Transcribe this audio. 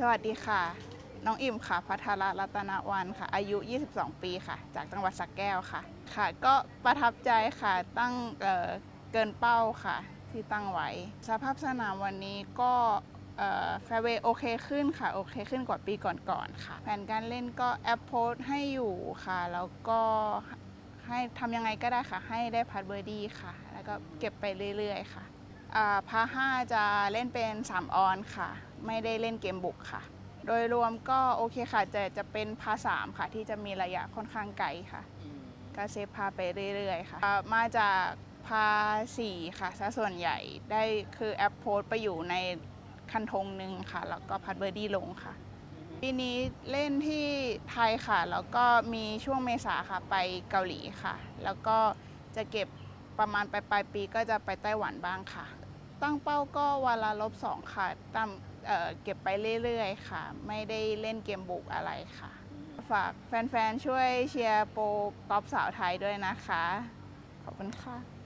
สวัสดีค่ะ น้องอิ่มค่ะพัทรรัตนวันค่ะ อายุ 22 ปีค่ะ จากจังหวัดสระแก้วค่ะ ค่ะ ก็ประทับใจค่ะตั้งเเกินเป้าค่ะ ที่ตั้งไว้ สภาพสนามวันนี้ก็แฟเวโอเคขึ้นค่ะ โอเคขึ้นกว่าปีก่อนๆค่ะ แผนการเล่นก็แอปโพสให้อยู่ค่ะ แล้วก็ให้ทำยังไงก็ได้ค่ะ ให้ได้พัดเบอร์ดี้ค่ะ แล้วก็เก็บไปเรื่อยๆค่ะ อ่าพาห้าจะเล่นเป็น 3 ออนค่ะ ไม่ได้เล่นเกมบุกค่ะ โดยรวมก็โอเคค่ะจะจะเป็นพาสามค่ะ ที่จะมีระยะค่อนข้างไกลค่ะก็เซฟพาไปเรื่อยๆค่ะอ่ามาจากพาสี่ค่ะซะส่วนใหญ่ได้คือแอปโพสไปอยู่ในคันธงหนึ่งค่ะ แล้วก็พัดเบอร์ดี้ลงค่ะปีนี้เล่นที่ไทยค่ะ แล้วก็มีช่วงเมษาค่ะไปเกาหลีค่ะ แล้วก็จะเก็บประมาณปลายปลายๆปีก็จะไปไต้หวันบ้างค่ะ ตั้งเป้าก็วันละลบสองค่ะตามเเก็บไปเรื่อยๆ ค่ะ ไม่ได้เล่นเกมบุกอะไรค่ะ ฝากแฟนๆ ช่วยเชียร์โปรกอล์ฟสาวไทยด้วยนะคะ ขอบคุณค่ะ